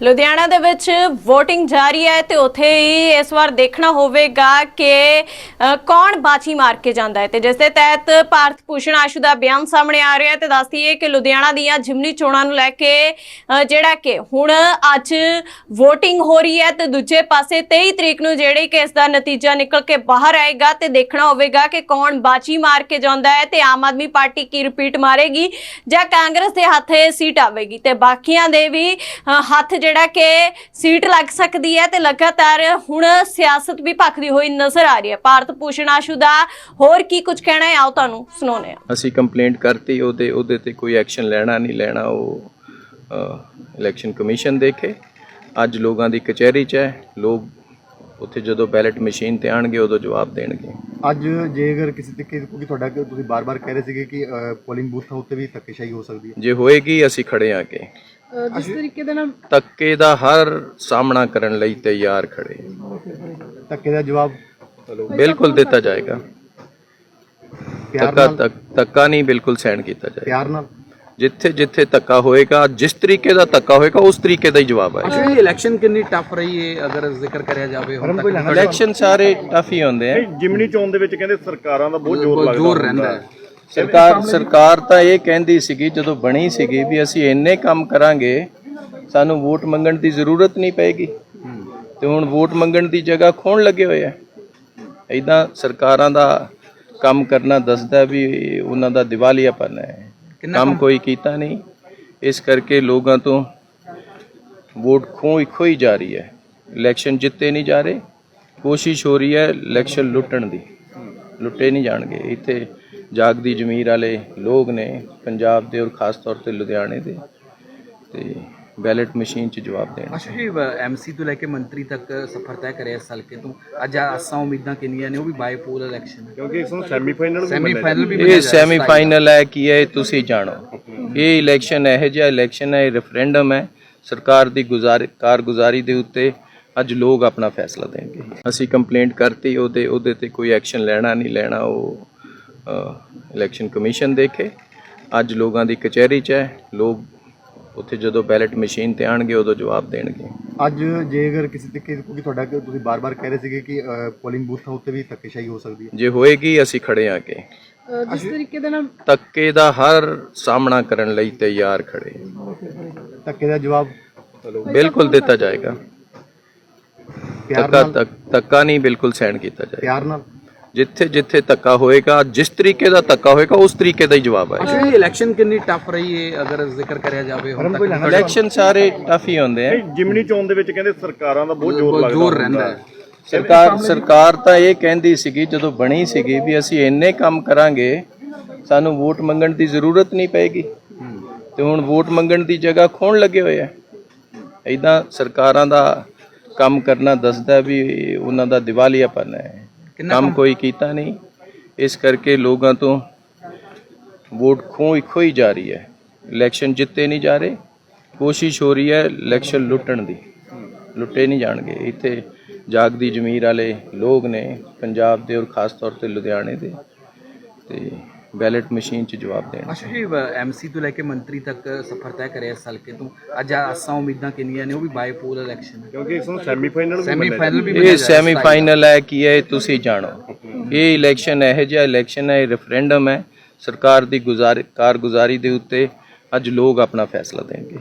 ਲੁਧਿਆਣਾ ਦੇ ਵਿੱਚ VOTING ਜਾਰੀ ਹੈ ਤੇ ਉੱਥੇ ਹੀ ਇਸ ਵਾਰ ਦੇਖਣਾ ਹੋਵੇਗਾ ਕਿ ਕੌਣ ਬਾਜੀ ਮਾਰ ਕੇ ਜਾਂਦਾ ਹੈ ਤੇ ਜਿਸ ਦੇ ਤਹਿਤ ਭਾਰਤ ਭੂਸ਼ਣ ਆਸ਼ੂ ਦਾ ਬਿਆਨ ਸਾਹਮਣੇ ਆ ਰਿਹਾ ਹੈ ਤੇ ਦੱਸਦੀ ਹੈ ਕਿ ਲੁਧਿਆਣਾ ਦੀਆਂ ਜਿਮਨੀ ਚੋਣਾਂ ਨੂੰ ਲੈ ਕੇ ਜਿਹੜਾ ਕਿ ਹੁਣ ਅੱਜ VOTING ਹੋ ਰਹੀ ਹੈ ਤੇ ਦੂਜੇ ਪਾਸੇ 23 ਤਰੀਕ ਨੂੰ ਜਿਹੜੀ ਕਿ ਇਸ ਦਾ ਨਤੀਜਾ ਨਿਕਲ ਕੇ ਬਾਹਰ ਆਏਗਾ ਤੇ ਦੇਖਣਾ ਹੋਵੇਗਾ ਕਿ ਕੌਣ ਬਾਜੀ ਮਾਰ ਕੇ ਜਾਂਦਾ ਹੈ ਤੇ ਆਮ ਆਦਮੀ ਪਾਰਟੀ ਕੀ ਰਿਪੀਟ ਮਾਰੇਗੀ ਜਾਂ ਕਾਂਗਰਸ ਦੇ ਹੱਥ ਸੀਟ ਆਵੇਗੀ ਤੇ ਬਾਕੀਆਂ ਦੇ ਵੀ ਹੱਥ ਜਿਹੜਾ ਕਿ ਸੀਟ ਲੱਗ ਸਕਦੀ ਹੈ ਤੇ ਲਗਾਤਾਰ ਹੁਣ ਸਿਆਸਤ ਵੀ ਭਖਦੀ ਹੋਈ ਨਜ਼ਰ ਆ ਰਹੀ ਹੈ। ਭਾਰਤ ਭੂਸ਼ਣ ਆਸ਼ੂ ਦਾ ਹੋਰ ਕੀ ਕੁਝ ਕਹਿਣਾ ਹੈ? ਆਓ ਤੁਹਾਨੂੰ ਸੁਣਾਉਂਦੇ ਹਾਂ। ਅਸੀਂ ਕੰਪਲੇਂਟ ਕਰਤੀ, ਉਹਦੇ ਉਹਦੇ ਤੇ ਕੋਈ ਐਕਸ਼ਨ ਲੈਣਾ ਨਹੀਂ ਲੈਣਾ, ਉਹ ਇਲੈਕਸ਼ਨ ਕਮਿਸ਼ਨ ਦੇਖੇ। ਅੱਜ ਲੋਕਾਂ ਦੀ ਕਚਹਿਰੀ 'ਚ ਹੈ। ਲੋਕ ਉੱਥੇ ਜਦੋਂ ਬੈਲਟ ਮਸ਼ੀਨ ਤੇ ਆਣਗੇ ਉਦੋਂ ਜਵਾਬ ਦੇਣਗੇ। ਅੱਜ ਜੇ ਅਗਰ ਕਿਸੇ ਤਰੀਕੇ ਕਿਉਂਕਿ ਤੁਹਾਡਾ ਤੁਸੀਂ ਬਾਰ-ਬਾਰ ਕਹਿ ਰਹੇ ਸੀਗੇ ਕਿ ਪੋਲਿੰਗ ਬੂਥਾਂ ਉੱਤੇ ਵੀ ਧੱਕੇਸ਼ਾਹੀ ਹੋ ਸਕਦੀ ਹੈ। ਜੇ ਹੋਏਗੀ ਅਸੀਂ ਖੜੇ ਆ ਕੇ ਜਿਸ ਤਰੀਕੇ ਦੇ ਨਾਲ ਧੱਕੇ ਦਾ ਹਰ ਸਾਹਮਣਾ ਕਰਨ ਲਈ ਤਿਆਰ ਖੜੇ ਧੱਕੇ ਦਾ ਜਵਾਬ? ਬਿਲਕੁਲ ਦਿੱਤਾ ਜਾਏਗਾ। ਧੱਕਾ ਧੱਕ- ਨਹੀਂ ਬਿਲਕੁਲ ਸਹਿਣ ਕੀਤਾ ਜਾਏਗਾ। ਪਿਆਰ ਨਾਲ? ਜਿੱਥੇ ਜਿੱਥੇ ਧੱਕਾ ਹੋਏਗਾ ਜਿਸ ਤਰੀਕੇ ਦਾ ਧੱਕਾ ਹੋਏਗਾ ਉਸ ਤਰੀਕੇ ਦਾ ਹੀ ਜਵਾਬ ਆਏਗਾ। ਅੱਛਾ ਇਹ ਇਲੈਕਸ਼ਨ ਕਿੰਨੀ ਟਫ ਰਹੀ ਹੈ ਅਗਰ ਜ਼ਿਕਰ ਕਰਿਆ ਜਾਵੇ ਹੁਣ ਤੱਕ? ਇਲੈਕਸ਼ਨ ਸਾਰੇ ਟਫ ਹੀ ਹੁੰਦੇ ਆ। ਜਿਮਨੀ ਚੋਣ ਦੇ ਵਿੱਚ ਕਹਿੰਦੇ ਸਰਕਾਰਾਂ ਦਾ ਬਹੁਤ ਜ਼ੋਰ ਬਹੁਤ ਲੱਗਦਾ ਜ਼ੋਰ ਰਹਿੰਦਾ ਹੈ। ਸਰਕਾਰ ਸਰਕਾਰ ਤਾਂ ਇਹ ਕਹਿੰਦੀ ਸੀਗੀ ਜਦੋਂ ਬਣੀ ਸੀਗੀ ਵੀ ਅਸੀਂ ਇੰਨੇ ਕੰਮ ਕਰਾਂਗੇ ਸਾਨੂੰ ਵੋਟ ਮੰਗਣ ਦੀ ਜ਼ਰੂਰਤ ਨਹੀਂ ਪਏਗੀ। ਤੇ ਹੁਣ ਵੋਟ ਮੰਗਣ ਦੀ ਜਗ੍ਹਾ ਖੋਣ ਲੱਗੇ ਹੋਏ ਆ। ਇਦਾਂ ਸਰਕਾਰਾਂ ਦਾ ਕੰਮ ਕਰਨਾ ਦੱਸਦਾ ਵੀ ਉਹਨਾਂ ਦਾ ਦਿਵਾਲੀਆਪਨ ਹੈ। ਕੰਮ ਕੋਈ ਕੀਤਾ ਨਹੀਂ। ਇਸ ਕਰਕੇ ਲੋਕਾਂ ਤੋਂ ਵੋਟ ਖੋਈ ਖੋਈ ਜਾ ਰਹੀ ਹੈ। ਇਲੈਕਸ਼ਨ ਜਿੱਤੇ ਨਹੀਂ ਜਾ ਰਹੇ। ਕੋਸ਼ਿਸ਼ ਹੋ ਰਹੀ ਹੈ ਇਲੈਕਸ਼ਨ ਲੁੱਟਣ ਦੀ। ਲੁੱਟੇ ਨਹੀਂ ਜਾਣਗੇ। ਇੱਥੇ ਜਾਗਦੀ ਜ਼ਮੀਰ ਵਾਲੇ ਲੋਕ ਨੇ ਪੰਜਾਬ ਦੇ ਔਰ ਖਾਸ ਤੌਰ ਤੇ ਲੁਧਿਆਣੇ ਦੇ। ਤੇ ਬੈਲਟ ਮਸ਼ੀਨ 'ਚ ਜਵਾਬ ਦੇਣ। ਅੱਛਾ ਜੀ ਐਮਸੀ ਤੋਂ ਲੈ ਕੇ ਮੰਤਰੀ ਤੱਕ ਸਫ਼ਰ ਤੈਅ ਕਰਿਆ ਇਸ ਹਲਕੇ ਤੋਂ। ਅੱਜ ਆਸਾਂ ਉਮੀਦਾਂ ਕਿੰਨੀਆਂ ਨੇ ਉਹ ਵੀ ਬਾਈ ਪੋਲ ਇਲੈਕਸ਼ਨ ਕਿਉਂਕਿ ਇਸ ਨੂੰ ਸੈਮੀਫਾਈਨਲ ਵੀ ਸੈਮੀ ਮੰਨਿਆ ਫਾਈਨਲ ਵੀ ਇਹ ਸੈਮੀ ਫਾਈਨਲ ਹੈ ਕੀ ਹੈ ਇਹ ਤੁਸੀਂ ਜਾਣੋ। ਇਹ ਇਲੈਕਸ਼ਨ ਇਹੋ ਜਿਹਾ ਇਲੈਕਸ਼ਨ ਹੈ ਇਹ ਰੈਫਰੈਂਡਮ ਹੈ। ਸਰਕਾਰ ਦੀ ਗੁਜ਼ਾਰ ਕਾਰਗੁਜ਼ਾਰੀ ਦੇ ਉੱਤੇ ਅੱਜ ਲੋਕ ਆਪਣਾ ਫੈਸਲਾ ਦੇਣਗੇ। ਅਸੀਂ ਕੰਪਲੇਂਟ ਕਰਤੀ ਉਹਦੇ ਉਹਦੇ ਤੇ ਕੋਈ ਐਕਸ਼ਨ ਲੈਣਾ ਨਹੀਂ ਲੈਣਾ ਉਹ ਇਲੈਕਸ਼ਨ ਕਮਿਸ਼ਨ ਦੇਖੇ। ਅੱਜ ਲੋਕਾਂ ਦੀ ਕਚਹਿਰੀ 'ਚ ਹੈ ਲੋਕ ਉੱਥੇ ਜਦੋਂ ਬੈਲਟ ਮਸ਼ੀਨ ਤੇ ਆਣਗੇ ਉਦੋਂ ਜਵਾਬ ਦੇਣਗੇ। ਅੱਜ ਜੇ ਅਗਰ ਕਿਸੇ ਤਰੀਕੇ ਕਿਉਂਕਿ ਤੁਹਾਡਾ ਕਿ ਤੁਸੀਂ ਬਾਰ-ਬਾਰ ਕਹਿ ਰਹੇ ਸੀਗੇ ਕਿ ਪੋਲਿੰਗ ਬੂਥਾਂ ਉੱਤੇ ਵੀ ਧੱਕੇਸ਼ਾਹੀ ਹੋ ਸਕਦੀ ਹੈ। ਜੇ ਹੋਏਗੀ ਅਸੀਂ ਖੜੇ ਆ ਕੇ ਜਿਸ ਤਰੀਕੇ ਦੇ ਨਾਲ ਧੱਕੇ ਦਾ ਹਰ ਸਾਹਮਣਾ ਕਰਨ ਲਈ ਤਿਆਰ ਖੜੇ। ਧੱਕੇ ਦਾ ਜਵਾਬ ਬਿਲਕੁਲ ਦਿੱਤਾ ਜਾਏਗਾ। ਧੱਕਾ ਧੱਕ- ਧੱਕਾ ਨਹੀਂ ਬਿਲਕੁਲ ਸਹਿਣ ਕੀਤਾ ਜਾਏਗਾ। ਪਿਆਰ ਨਾਲ ਜਿੱਥੇ ਜਿੱਥੇ ਧੱਕਾ ਹੋਏਗਾ ਜਿਸ ਤਰੀਕੇ ਦਾ ਧੱਕਾ ਹੋਏਗਾ ਉਸ ਤਰੀਕੇ ਦਾ ਹੀ ਜਵਾਬ ਆਏਗਾ। ਅੱਛਾ ਇਹ ਇਲੈਕਸ਼ਨ ਕਿੰਨੀ ਟਫ ਰਹੀ ਹੈ ਅਗਰ ਜ਼ਿਕਰ ਕਰਿਆ ਜਾਵੇ ਹੁਣ ਤੱਕ ਇਲੈਕਸ਼ਨ ਸਾਰੇ ਟਫ ਹੀ ਹੁੰਦੇ ਆ। ਜਿਮਨੀ ਚੋਣ ਦੇ ਵਿੱਚ ਕਹਿੰਦੇ ਸਰਕਾਰਾਂ ਦਾ ਬਹੁਤ ਜ਼ੋਰ ਬਹੁਤ ਲੱਗਦਾ ਜ਼ੋਰ ਰਹਿੰਦਾ ਹੈ। ਸਰਕਾਰ ਸਰਕਾਰ ਤਾਂ ਇਹ ਕਹਿੰਦੀ ਸੀਗੀ ਜਦੋਂ ਬਣੀ ਸੀਗੀ ਵੀ ਅਸੀਂ ਇੰਨੇ ਕੰਮ ਕਰਾਂਗੇ ਸਾਨੂੰ ਵੋਟ ਮੰਗਣ ਦੀ ਜ਼ਰੂਰਤ ਨਹੀਂ ਪਏਗੀ। ਤੇ ਹੁਣ ਵੋਟ ਮੰਗਣ ਦੀ ਜਗ੍ਹਾ ਖੋਣ ਲੱਗੇ ਹੋਏ ਆ। ਇਦਾਂ ਸਰਕਾਰਾਂ ਦਾ ਕੰਮ ਕਰਨਾ ਦੱਸਦਾ ਵੀ ਉਹਨਾਂ ਦਾ ਦਿਵਾਲੀਆਪਨ ਹੈ। ਕੰਮ ਕੋਈ ਕੀਤਾ? ਨਹੀਂ। ਇਸ ਕਰਕੇ ਲੋਕਾਂ ਤੋਂ ਵੋਟ ਖੋਈ ਖੋਈ ਜਾ ਰਹੀ ਹੈ। ਇਲੈਕਸ਼ਨ ਜਿੱਤੇ ਨਹੀਂ ਜਾ ਰਹੇ। ਕੋਸ਼ਿਸ਼ ਹੋ ਰਹੀ ਹੈ ਇਲੈਕਸ਼ਨ ਲੁੱਟਣ ਦੀ। ਲੁੱਟੇ ਨਹੀਂ ਜਾਣਗੇ। ਇੱਥੇ ਜਾਗਦੀ ਜ਼ਮੀਰ ਵਾਲੇ ਲੋਕ ਨੇ ਪੰਜਾਬ ਦੇ ਔਰ ਖਾਸ ਤੌਰ ਤੇ ਲੁਧਿਆਣੇ ਦੇ। ਤੇ ਬੈਲਟ ਮਸ਼ੀਨ 'ਚ ਜਵਾਬ ਦੇਣ। ਅੱਛਾ ਜੀ ਐਮਸੀ ਤੋਂ ਲੈ ਕੇ ਮੰਤਰੀ ਤੱਕ ਸਫ਼ਰ ਤੈਅ ਕਰਿਆ ਇਸ ਹਲਕੇ ਤੋਂ। ਅੱਜ ਆਸਾਂ ਉਮੀਦਾਂ ਕਿੰਨੀਆਂ ਨੇ ਉਹ ਵੀ ਬਾਈ ਪੋਲ ਇਲੈਕਸ਼ਨ ਕਿਉਂਕਿ ਇਸ ਨੂੰ ਸੈਮੀਫਾਈਨਲ ਵੀ ਸੈਮੀ ਮੰਨਿਆ ਫਾਈਨਲ ਵੀ ਇਹ ਸੈਮੀ ਫਾਈਨਲ ਹੈ ਕੀ ਹੈ ਇਹ ਤੁਸੀਂ ਜਾਣੋ। ਇਹ ਇਲੈਕਸ਼ਨ ਇਹੋ ਜਿਹਾ ਇਲੈਕਸ਼ਨ ਹੈ ਇਹ ਰੈਫਰੈਂਡਮ ਹੈ। ਸਰਕਾਰ ਦੀ ਗੁਜ਼ਾਰ ਕਾਰਗੁਜ਼ਾਰੀ ਦੇ ਉੱਤੇ ਅੱਜ ਲੋਕ ਆਪਣਾ ਫੈਸਲਾ ਦੇਣਗੇ।